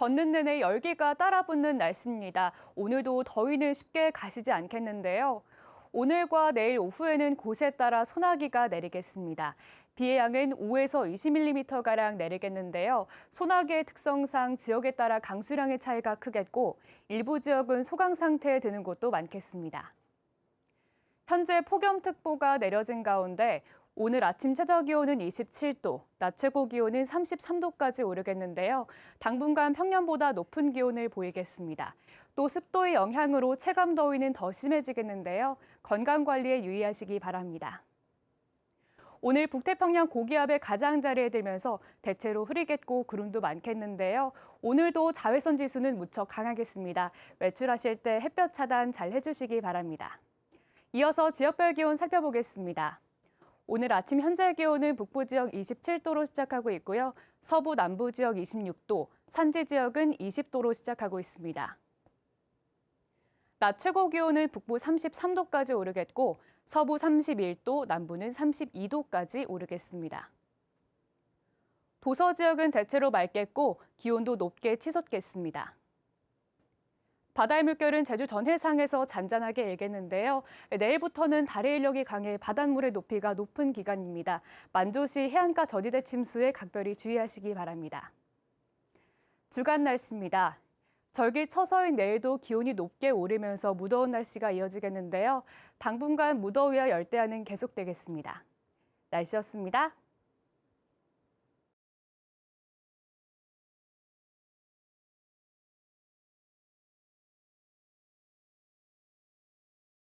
걷는 내내 열기가 따라붙는 날씨입니다. 오늘도 더위는 쉽게 가시지 않겠는데요. 오늘과 내일 오후에는 곳에 따라 소나기가 내리겠습니다. 비의 양은 5에서 20mm가량 내리겠는데요. 소나기의 특성상 지역에 따라 강수량의 차이가 크겠고 일부 지역은 소강 상태에 드는 곳도 많겠습니다. 현재 폭염특보가 내려진 가운데 오늘 아침 최저 기온은 27도, 낮 최고 기온은 33도까지 오르겠는데요. 당분간 평년보다 높은 기온을 보이겠습니다. 또 습도의 영향으로 체감 더위는 더 심해지겠는데요. 건강 관리에 유의하시기 바랍니다. 오늘 북태평양 고기압의 가장자리에 들면서 대체로 흐리겠고 구름도 많겠는데요. 오늘도 자외선 지수는 무척 강하겠습니다. 외출하실 때 햇볕 차단 잘 해주시기 바랍니다. 이어서 지역별 기온 살펴보겠습니다. 오늘 아침 현재 기온은 북부 지역 27도로 시작하고 있고요. 서부 남부 지역 26도, 산지 지역은 20도로 시작하고 있습니다. 낮 최고 기온은 북부 33도까지 오르겠고 서부 31도, 남부는 32도까지 오르겠습니다. 도서 지역은 대체로 맑겠고 기온도 높게 치솟겠습니다. 바다의 물결은 제주 전해상에서 잔잔하게 일겠는데요. 내일부터는 달의 인력이 강해 바닷물의 높이가 높은 기간입니다. 만조시 해안가 저지대 침수에 각별히 주의하시기 바랍니다. 주간 날씨입니다. 절기 처서인 내일도 기온이 높게 오르면서 무더운 날씨가 이어지겠는데요. 당분간 무더위와 열대야는 계속되겠습니다. 날씨였습니다.